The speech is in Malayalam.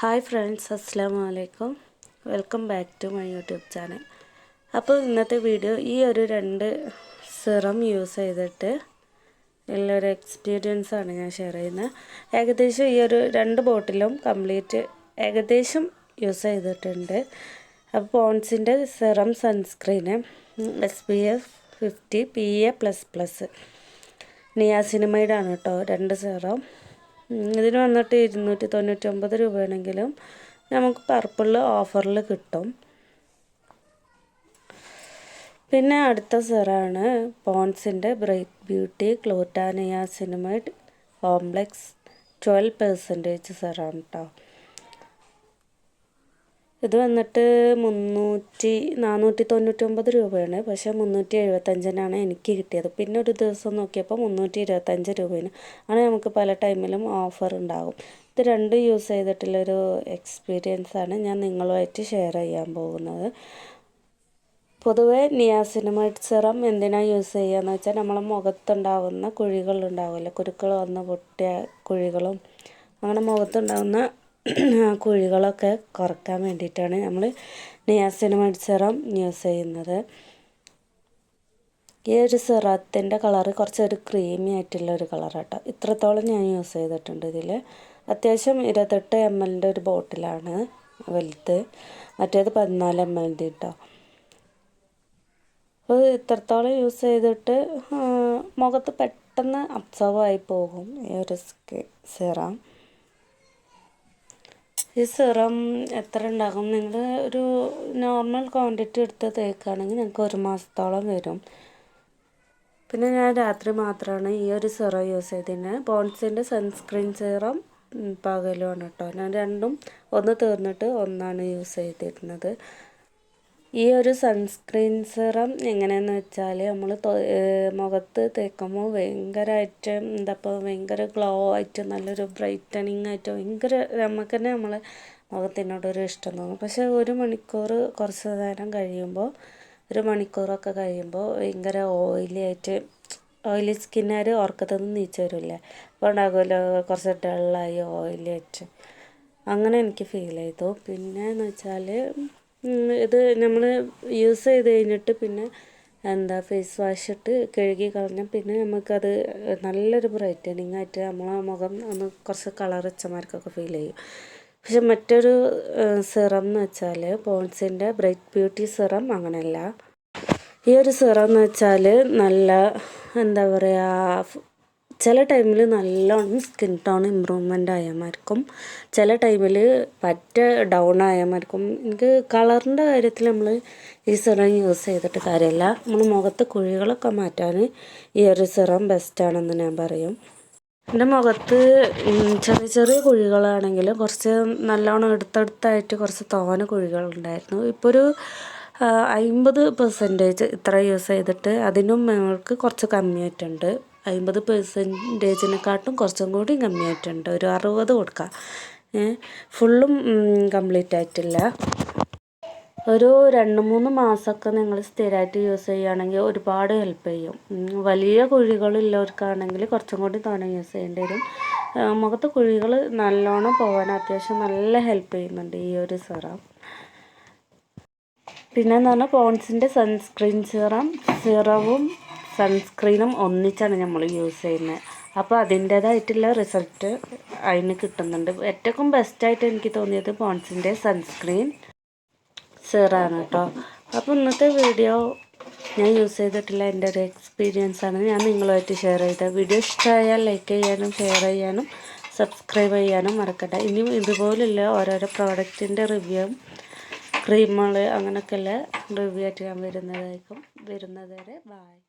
ഹായ് ഫ്രണ്ട്സ് അസ്സാം വലൈക്കും welcome back to my YouTube channel. അപ്പോൾ ഇന്നത്തെ വീഡിയോ ഈ ഒരു രണ്ട് സിറം യൂസ് ചെയ്തിട്ട് ഉള്ളൊരു എക്സ്പീരിയൻസ് ആണ് ഞാൻ ഷെയർ ചെയ്യുന്നത്. ഏകദേശം ഈ ഒരു രണ്ട് ബോട്ടിലും കംപ്ലീറ്റ് ഏകദേശം യൂസ് ചെയ്തിട്ടുണ്ട്. അപ്പോൾ പോൺസിന്റെ serum sunscreen S P F fifty P A plus plus നിയാസിനിമൈഡാണ് കേട്ടോ രണ്ട് സിറം. ഇതിന് വന്നിട്ട് ഇരുന്നൂറ്റി തൊണ്ണൂറ്റി ഒമ്പത് രൂപയാണെങ്കിലും നമുക്ക് പർപ്പിളിൽ ഓഫറിൽ കിട്ടും. പിന്നെ അടുത്ത സെറാണ് പോൺസിന്റെ ബ്രൈറ്റ് ബ്യൂട്ടി ക്ലോറ്റാനിയ സിനിമൈഡ് കോംപ്ലക്സ് ട്വൽവ് പെർസെന്റേജ് സെറാണ് കേട്ടോ ഇത് വന്നിട്ട് മുന്നൂറ്റി നാനൂറ്റി തൊണ്ണൂറ്റൊമ്പത് രൂപയാണ്. പക്ഷേ മുന്നൂറ്റി എഴുപത്തഞ്ചിനാണ് എനിക്ക് കിട്ടിയത്. പിന്നെ ഒരു ദിവസം നോക്കിയപ്പോൾ മുന്നൂറ്റി ഇരുപത്തഞ്ച് രൂപയാണ്. അങ്ങനെ നമുക്ക് പല ടൈമിലും ഓഫർ ഉണ്ടാകും. ഇത് രണ്ടും യൂസ് ചെയ്തിട്ടുള്ളൊരു എക്സ്പീരിയൻസ് ആണ് ഞാൻ നിങ്ങളുമായിട്ട് ഷെയർ ചെയ്യാൻ പോകുന്നത്. പൊതുവേ നിയാസിനമൈഡ് സിറം എന്തിനാണ് യൂസ് ചെയ്യുകയെന്ന് വെച്ചാൽ നമ്മളെ മുഖത്തുണ്ടാകുന്ന കുഴികളുണ്ടാവില്ല കുരുക്കൾ വന്ന് പൊട്ടിയ കുഴികളും അങ്ങനെ മുഖത്തുണ്ടാകുന്ന കുഴികളൊക്കെ കുറയ്ക്കാൻ വേണ്ടിയിട്ടാണ് നമ്മൾ നിയാസിനമൈഡ് സിറം യൂസ് ചെയ്യുന്നത്. ഈ ഒരു സിറത്തിന്റെ കളറ് കുറച്ചൊരു ക്രീമി ആയിട്ടുള്ള ഒരു കളറാട്ടോ. ഇത്രത്തോളം ഞാൻ യൂസ് ചെയ്തിട്ടുണ്ട് ഇതിൽ അത്യാവശ്യം ഇരുപത്തെട്ട് എം എല്ലിന്റെ ഒരു ബോട്ടിലാണ് വലുത്. മറ്റേത് പതിനാല് എം എല്ലിന്റെ കേട്ടോ അപ്പോൾ ഇത്രത്തോളം യൂസ് ചെയ്തിട്ട് മുഖത്ത് പെട്ടെന്ന് അബ്സർവ് ആയി പോകും ഈ ഒരു സിറം. ഈ സിറം എത്ര ഉണ്ടാകും നിങ്ങൾ ഒരു നോർമൽ ക്വാണ്ടിറ്റി എടുത്ത് തേക്കുകയാണെങ്കിൽ നിങ്ങൾക്ക് ഒരു മാസത്തോളം വരും. പിന്നെ ഞാൻ രാത്രി മാത്രമാണ് ഈ ഒരു സിറം യൂസ് ചെയ്തിരുന്നത് ബോൺസിന്റെ സൺസ്ക്രീൻ സിറം പകലുമാണ് കേട്ടോ ഞാൻ രണ്ടും ഒന്ന് തീർന്നിട്ട് ഒന്നാണ് യൂസ് ചെയ്തിരുന്നത്. ഈ ഒരു സൺസ്ക്രീൻ സിറം എങ്ങനെയെന്ന് വെച്ചാൽ നമ്മൾ മുഖത്ത് തേക്കുമ്പോൾ ഭയങ്കരമായിട്ട് എന്താ ഇപ്പോൾ ഭയങ്കര ഗ്ലോ ആയിട്ട് നല്ലൊരു ബ്രൈറ്റനിങ് ആയിട്ട് ഭയങ്കര നമുക്ക് തന്നെ നമ്മളെ മുഖത്തിനോടൊരു ഇഷ്ടം തോന്നും. പക്ഷേ ഒരു മണിക്കൂർ കുറച്ച് നേരം കഴിയുമ്പോൾ ഒരു മണിക്കൂറൊക്കെ കഴിയുമ്പോൾ ഭയങ്കര ഓയിലി ആയിട്ട് ഓയിലി സ്കിന്നുകാർ ഓർക്കത്തൊന്നും നീച്ച് വരില്ലേ. അപ്പോൾ ഉണ്ടാകുമല്ലോ കുറച്ച് ഡള്ളായി ഓയിലി ആയിട്ട്. അങ്ങനെ എനിക്ക് ഫീൽ ചെയ്തു പിന്നെ എന്ന് വെച്ചാൽ ഇത് നമ്മൾ യൂസ് ചെയ്ത് കഴിഞ്ഞിട്ട് പിന്നെ എന്താ ഫേസ് വാഷ് ഇട്ട് കഴുകി കളഞ്ഞാൽ പിന്നെ നമുക്കത് നല്ലൊരു ബ്രൈറ്റനിങ് ആയിട്ട് നമ്മളെ മുഖം ഒന്ന് കുറച്ച് കളർ വെച്ചമാർക്കൊക്കെ ഫീൽ ചെയ്യും. പക്ഷെ മറ്റൊരു സിറം എന്ന് വെച്ചാൽ പോൺസിന്റെ ബ്രൈറ്റ് ബ്യൂട്ടി സിറം അങ്ങനെയല്ല. ഈ ഒരു സിറം എന്ന് വെച്ചാൽ നല്ല എന്താ പറയുക ചില ടൈമിൽ നല്ലോണം സ്കിൻ ടോൺ ഇമ്പ്രൂവ്മെന്റ് ആയമാർക്കും ചില ടൈമിൽ പറ്റ ഡൗൺ ആയമാർക്കും എനിക്ക് കളറിന്റെ കാര്യത്തിൽ നമ്മൾ ഈ സിറം യൂസ് ചെയ്തിട്ട് കാര്യമില്ല നമ്മൾ മുഖത്ത് കുഴികളൊക്കെ മാറ്റാൻ ഈ ഒരു സിറം ബെസ്റ്റാണെന്ന് ഞാൻ പറയും. എന്റെ മുഖത്ത് ചെറിയ ചെറിയ കുഴികളാണെങ്കിൽ കുറച്ച് നല്ലോണം എടുത്തടുത്തായിട്ട് കുറച്ച് തോന കുഴികളുണ്ടായിരുന്നു. ഇപ്പോൾ ഒരു അമ്പത് പെർസെന്റേജ് ഇത്ര യൂസ് ചെയ്തിട്ട് അതിനും ഞങ്ങൾക്ക് കുറച്ച് കമ്മിയായിട്ടുണ്ട്. അമ്പത് പെർസെന്റേജിനെക്കാട്ടും കുറച്ചും കൂടി കമ്മിയായിട്ടുണ്ട്. ഒരു അറുപത് കൊടുക്കാം. ഫുള്ളും കംപ്ലീറ്റ് ആയിട്ടില്ല. ഒരു രണ്ട് മൂന്ന് മാസമൊക്കെ നിങ്ങൾ സ്ഥിരമായിട്ട് യൂസ് ചെയ്യുകയാണെങ്കിൽ ഒരുപാട് ഹെൽപ്പ് ചെയ്യും. വലിയ കുഴികളുള്ളവർക്കാണെങ്കിൽ കുറച്ചും കൂടി തോനെ യൂസ് ചെയ്യേണ്ടി വരും. മുഖത്ത് കുഴികൾ നല്ലോണം പോകാൻ അത്യാവശ്യം നല്ല ഹെൽപ്പ് ചെയ്യുന്നുണ്ട് ഈ ഒരു സിറം പിന്നെന്ന് പറഞ്ഞാൽ പോൺസിന്റെ സൺസ്ക്രീൻ സിറം സിറവും സൺസ്ക്രീനും ഒന്നിച്ചാണ് നമ്മൾ യൂസ് ചെയ്യുന്നത് അപ്പോൾ അതിന്റേതായിട്ടുള്ള റിസൾട്ട് അതിന് കിട്ടുന്നുണ്ട്. ഏറ്റവും ബെസ്റ്റായിട്ട് എനിക്ക് തോന്നിയത് പോൺസിന്റെ സൺസ്ക്രീൻ സിറാണ് കേട്ടോ അപ്പോൾ ഇന്നത്തെ വീഡിയോ ഞാൻ യൂസ് ചെയ്തിട്ടുള്ള എന്റെ ഒരു എക്സ്പീരിയൻസ് ആണ്. ഞാൻ നിങ്ങളുമായിട്ട് ഷെയർ ചെയ്തത് വീഡിയോ ഇഷ്ടമായാൽ ലൈക്ക് ചെയ്യാനും ഷെയർ ചെയ്യാനും സബ്സ്ക്രൈബ് ചെയ്യാനും മറക്കട്ടെ ഇനിയും ഇതുപോലുള്ള ഓരോരോ പ്രോഡക്റ്റിന്റെ റിവ്യൂ ക്രീമുകൾ അങ്ങനെയൊക്കെയുള്ള റിവ്യൂ ആയിട്ട് ഞാൻ വരുന്നതായിരിക്കും. വരുന്നത് വരെ ബായ്